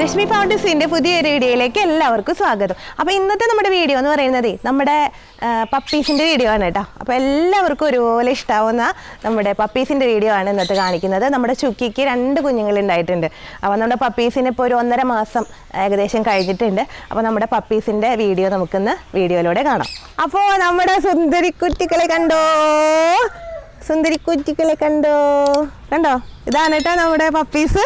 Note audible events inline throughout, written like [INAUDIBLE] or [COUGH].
രശ്മി ഫൗണ്ടേഴ്സിന്റെ പുതിയൊരു വീഡിയോയിലേക്ക് എല്ലാവർക്കും സ്വാഗതം. അപ്പോൾ ഇന്നത്തെ നമ്മുടെ വീഡിയോ എന്ന് പറയുന്നത് നമ്മുടെ പപ്പീസിന്റെ വീഡിയോ ആണ് കേട്ടോ. അപ്പോൾ എല്ലാവർക്കും ഒരുപോലെ ഇഷ്ടാവുന്ന നമ്മുടെ പപ്പീസിന്റെ വീഡിയോ ആണ് ഇന്നത്തെ കാണിക്കുന്നത്. നമ്മുടെ ചുക്കിക്ക് രണ്ട് കുഞ്ഞുങ്ങളുണ്ടായിട്ടുണ്ട് അപ്പോൾ നമ്മുടെ പപ്പീസിന് ഇപ്പോൾ ഒരു ഒന്നര മാസം ഏകദേശം കഴിഞ്ഞിട്ടുണ്ട്. അപ്പോൾ നമ്മുടെ പപ്പീസിന്റെ വീഡിയോ നമുക്കിന്ന് വീഡിയോയിലൂടെ കാണാം. അപ്പോൾ നമ്മുടെ സുന്ദരി കുട്ടികളെ കണ്ടോ? സുന്ദരി കുറ്റികളെ കണ്ടോ? കണ്ടോ? ഇതാണ് കേട്ടോ നമ്മുടെ പപ്പീസ്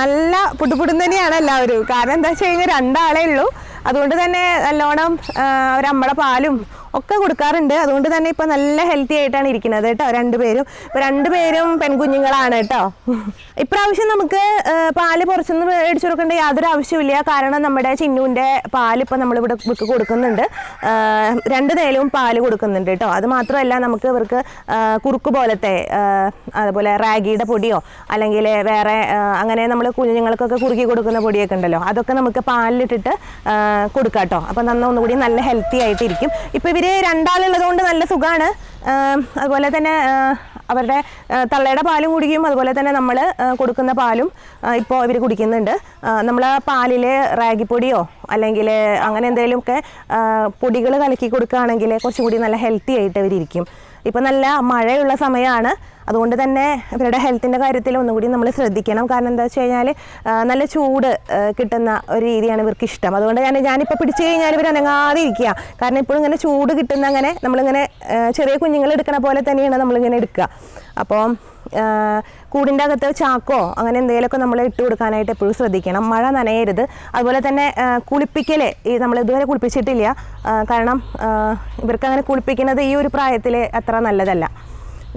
നല്ല പുട്ടുപുടും തന്നെയാണ് എല്ലാവരും. കാരണം എന്താ വെച്ച് കഴിഞ്ഞാൽ രണ്ടാളേ ഉള്ളൂ. അതുകൊണ്ട് തന്നെ നല്ലോണം അവരമ്മയുടെ പാലും ഒക്കെ കൊടുക്കാറുണ്ട്. അതുകൊണ്ട് തന്നെ ഇപ്പം നല്ല ഹെൽത്തി ആയിട്ടാണ് ഇരിക്കുന്നത് കേട്ടോ രണ്ടുപേരും. ഇപ്പം രണ്ടുപേരും പെൺകുഞ്ഞുങ്ങളാണ് കേട്ടോ. ഇപ്രാവശ്യം നമുക്ക് പാൽ പുറത്തുനിന്ന് മേടിച്ചു കൊടുക്കേണ്ട യാതൊരു ആവശ്യമില്ല കാരണം നമ്മുടെ ചിന്നുവിന്റെ പാൽ ഇപ്പം നമ്മളിവിടെ ഇവർക്ക് കൊടുക്കുന്നുണ്ട്. രണ്ടു നേരവും പാൽ കൊടുക്കുന്നുണ്ട് കേട്ടോ. അത് മാത്രമല്ല നമുക്ക് ഇവർക്ക് കുറുക്ക് പോലത്തെ അതുപോലെ റാഗിയുടെ പൊടിയോ അല്ലെങ്കിൽ വേറെ അങ്ങനെ നമ്മൾ കുഞ്ഞുങ്ങൾക്കൊക്കെ കുറുക്കി കൊടുക്കുന്ന പൊടിയൊക്കെ ഉണ്ടല്ലോ. അതൊക്കെ നമുക്ക് പാലിലിട്ടിട്ട് കൊടുക്കാം കേട്ടോ. അപ്പം നന്ന ഒന്നുകൂടി നല്ല ഹെൽത്തി ആയിട്ടിരിക്കും ഇപ്പോൾ ഇവർ രണ്ടാളുള്ളത് കൊണ്ട് നല്ല സുഖമാണ് അതുപോലെ തന്നെ അവരുടെ തള്ളയുടെ പാലും കുടിക്കും. അതുപോലെ തന്നെ നമ്മൾ കൊടുക്കുന്ന പാലും ഇപ്പോൾ ഇവർ കുടിക്കുന്നുണ്ട്. നമ്മൾ ആ പാലിൽ റാഗിപ്പൊടിയോ അല്ലെങ്കിൽ അങ്ങനെ എന്തെങ്കിലുമൊക്കെ പൊടികൾ കലക്കി കൊടുക്കുകയാണെങ്കിൽ കുറച്ചുകൂടി നല്ല ഹെൽത്തി ആയിട്ട് ഇവരിയ്ക്കും ഇപ്പം നല്ല മഴയുള്ള സമയമാണ് അതുകൊണ്ട് തന്നെ ഇവരുടെ ഹെൽത്തിന്റെ കാര്യത്തിൽ ഒന്നുകൂടി നമ്മൾ ശ്രദ്ധിക്കണം. കാരണം എന്താ വെച്ച് കഴിഞ്ഞാൽ നല്ല ചൂട് കിട്ടുന്ന ഒരു രീതിയാണ് ഇവർക്ക് ഇഷ്ടം. അതുകൊണ്ട് തന്നെ ഞാനിപ്പോൾ പിടിച്ചു കഴിഞ്ഞാൽ ഇവർ അനങ്ങാതെ ഇരിക്കുക. കാരണം ഇപ്പോഴും ഇങ്ങനെ ചൂട് കിട്ടുന്ന അങ്ങനെ നമ്മളിങ്ങനെ ചെറിയ കുഞ്ഞുങ്ങൾ എടുക്കണ പോലെ തന്നെയാണ് നമ്മളിങ്ങനെ എടുക്കുക. അപ്പോൾ കൂടിന്റെ അകത്ത് ചാക്കോ അങ്ങനെ എന്തെങ്കിലുമൊക്കെ നമ്മൾ ഇട്ട് കൊടുക്കാനായിട്ട് എപ്പോഴും ശ്രദ്ധിക്കണം. മഴ നനയരുത്. അതുപോലെ തന്നെ കുളിപ്പിക്കൽ ഈ നമ്മൾ ഇതുവരെ കുളിപ്പിച്ചിട്ടില്ല. കാരണം ഇവർക്ക് അങ്ങനെ കുളിപ്പിക്കുന്നത് ഈ ഒരു പ്രായത്തിൽ അത്ര നല്ലതല്ല.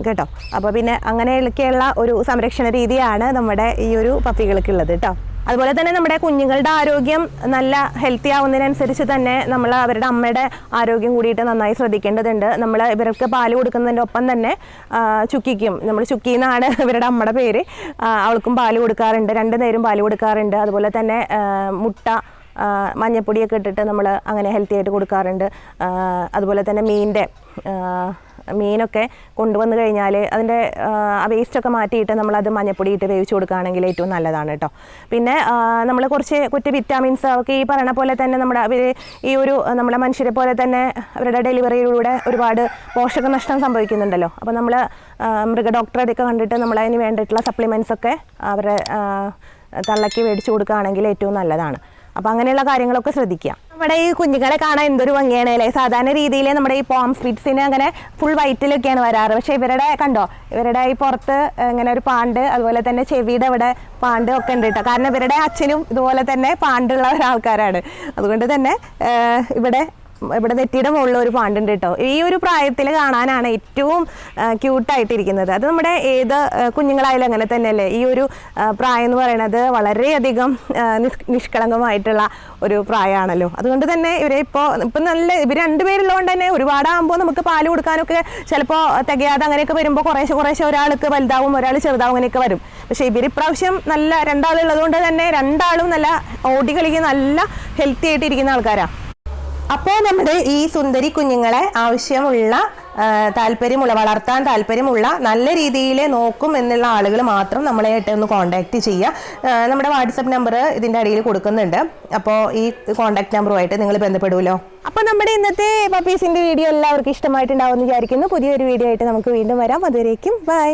കേട്ടോ? അപ്പോൾ പിന്നെ അങ്ങനെയൊക്കെയുള്ള ഒരു സംരക്ഷണ രീതിയാണ് നമ്മുടെ ഈ ഒരു പപ്പികൾക്കുള്ളത് കേട്ടോ? അതുപോലെ തന്നെ നമ്മുടെ കുഞ്ഞുങ്ങളുടെ ആരോഗ്യം നല്ല ഹെൽത്തി ആവുന്നതിനനുസരിച്ച് തന്നെ നമ്മൾ അവരുടെ അമ്മയുടെ ആരോഗ്യം കൂടിയിട്ട് നന്നായി ശ്രദ്ധിക്കേണ്ടതുണ്ട്. നമ്മൾ ഇവർക്ക് പാൽ കൊടുക്കുന്നതിന്റെ ഒപ്പം തന്നെ ചുക്കിക്കും. നമ്മൾ ചുക്കി എന്നാണ് [LAUGHS] ഇവരുടെ അമ്മയുടെ പേര്. അവൾക്കും പാൽ കൊടുക്കാറുണ്ട്. രണ്ട് നേരം പാൽ കൊടുക്കാറുണ്ട്. അതുപോലെ തന്നെ മുട്ട മഞ്ഞപ്പൊടിയൊക്കെ ഇട്ടിട്ട് നമ്മൾ അങ്ങനെ ഹെൽത്തി ആയിട്ട് കൊടുക്കാറുണ്ട്. അതുപോലെ തന്നെ മീനിന്റെ മീനൊക്കെ കൊണ്ടുവന്നു കഴിഞ്ഞാൽ അതിന്റെ ആ വേസ്റ്റൊക്കെ മാറ്റിയിട്ട് നമ്മളത് മഞ്ഞപ്പൊടി ഇട്ട് വേവിച്ച് കൊടുക്കുകയാണെങ്കിൽ ഏറ്റവും നല്ലതാണ് കേട്ടോ പിന്നെ നമ്മൾ കുറച്ച് കുറ്റി വിറ്റാമിൻസ് ഒക്കെ ഈ പറയണ പോലെ തന്നെ നമ്മുടെ അവർ ഈ ഒരു നമ്മുടെ മനുഷ്യരെ പോലെ തന്നെ അവരുടെ ഡെലിവറിയിലൂടെ ഒരുപാട് പോഷകനഷ്ടം സംഭവിക്കുന്നുണ്ടല്ലോ. അപ്പോൾ നമ്മൾ മൃഗ ഡോക്ടറെ ഡോക്ടറെയൊക്കെ കണ്ടിട്ട് നമ്മളതിന് വേണ്ടിയിട്ടുള്ള സപ്ലിമെൻസൊക്കെ ഒക്കെ തള്ളക്കി മേടിച്ച് കൊടുക്കുകയാണെങ്കിൽ ഏറ്റവും നല്ലതാണ്. അപ്പോൾ അങ്ങനെയുള്ള കാര്യങ്ങളൊക്കെ ശ്രദ്ധിക്കുക. നമ്മുടെ ഈ കുഞ്ഞുങ്ങളെ കാണാൻ എന്തൊരു ഭംഗിയാണ് അല്ലേ? സാധാരണ രീതിയിൽ നമ്മുടെ ഈ പോം സ്പിറ്റ്സിന് അങ്ങനെ ഫുൾ വൈറ്റിലൊക്കെയാണ് വരാറ്. പക്ഷേ ഇവരുടെ കണ്ടോ? ഇവരുടെ ഈ പുറത്ത് ഇങ്ങനെ ഒരു പാണ്ട് അതുപോലെ തന്നെ ചെവിയുടെ ഇവിടെ പാണ്ട് ഒക്കെ ഉണ്ട് കേട്ടോ. കാരണം ഇവരുടെ അച്ഛനും ഇതുപോലെ തന്നെ പാണ്ടുള്ള ഒരാൾക്കാരാണ്. അതുകൊണ്ട് തന്നെ ഇവിടെ ഇവിടെ നെറ്റിയുടെ മുകളിൽ ഒരു പാണ്ടുണ്ട് കേട്ടോ. ഈ ഒരു പ്രായത്തിൽ കാണാനാണ് ഏറ്റവും ക്യൂട്ടായിട്ടിരിക്കുന്നത് അത് നമ്മുടെ ഏത് കുഞ്ഞുങ്ങളായാലും അങ്ങനെ തന്നെയല്ലേ? ഈ ഒരു പ്രായം എന്ന് പറയുന്നത് വളരെയധികം നിഷ്കളങ്കമായിട്ടുള്ള ഒരു പ്രായമാണല്ലോ. അതുകൊണ്ട് തന്നെ ഇവരെ ഇപ്പോൾ ഇപ്പം നല്ല ഇവർ രണ്ടുപേരുള്ളതുകൊണ്ട് തന്നെ ഒരുപാടാകുമ്പോൾ നമുക്ക് പാൽ കൊടുക്കാനൊക്കെ ചിലപ്പോൾ തികയാതെ അങ്ങനെയൊക്കെ വരുമ്പോൾ കുറേശ്ശെ കുറേശ്ശെ ഒരാൾക്ക് വലുതാവും ഒരാൾ ചെറുതാവും അങ്ങനെയൊക്കെ വരും. പക്ഷേ ഇവർ ഇപ്രാവശ്യം നല്ല രണ്ടാളുള്ളതുകൊണ്ട് തന്നെ രണ്ടാളും നല്ല ഓടി കളിക്കുന്ന നല്ല ഹെൽത്തി ആയിട്ടിരിക്കുന്ന ആൾക്കാരാണ് അപ്പോൾ നമ്മുടെ ഈ സുന്ദരി കുഞ്ഞുങ്ങളെ ആവശ്യമുള്ള താല്പര്യമുള്ള വളർത്താൻ താല്പര്യമുള്ള നല്ല രീതിയിൽ നോക്കും എന്നുള്ള ആളുകൾ മാത്രം നമ്മളായിട്ട് ഒന്ന് കോൺടാക്റ്റ് ചെയ്യുക. നമ്മുടെ വാട്സപ്പ് നമ്പർ ഇതിന്റെ അടിയിൽ കൊടുക്കുന്നുണ്ട്. അപ്പോൾ ഈ കോൺടാക്ട് നമ്പറുമായിട്ട് നിങ്ങൾ ബന്ധപ്പെടുമല്ലോ അപ്പോൾ നമ്മുടെ ഇന്നത്തെ പപ്പീസിന്റെ വീഡിയോ എല്ലാവർക്കും ഇഷ്ടമായിട്ടുണ്ടാവുമെന്ന് വിചാരിക്കുന്നു. പുതിയൊരു വീഡിയോ ആയിട്ട് നമുക്ക് വീണ്ടും വരാം. അതുവരേക്കും ബൈ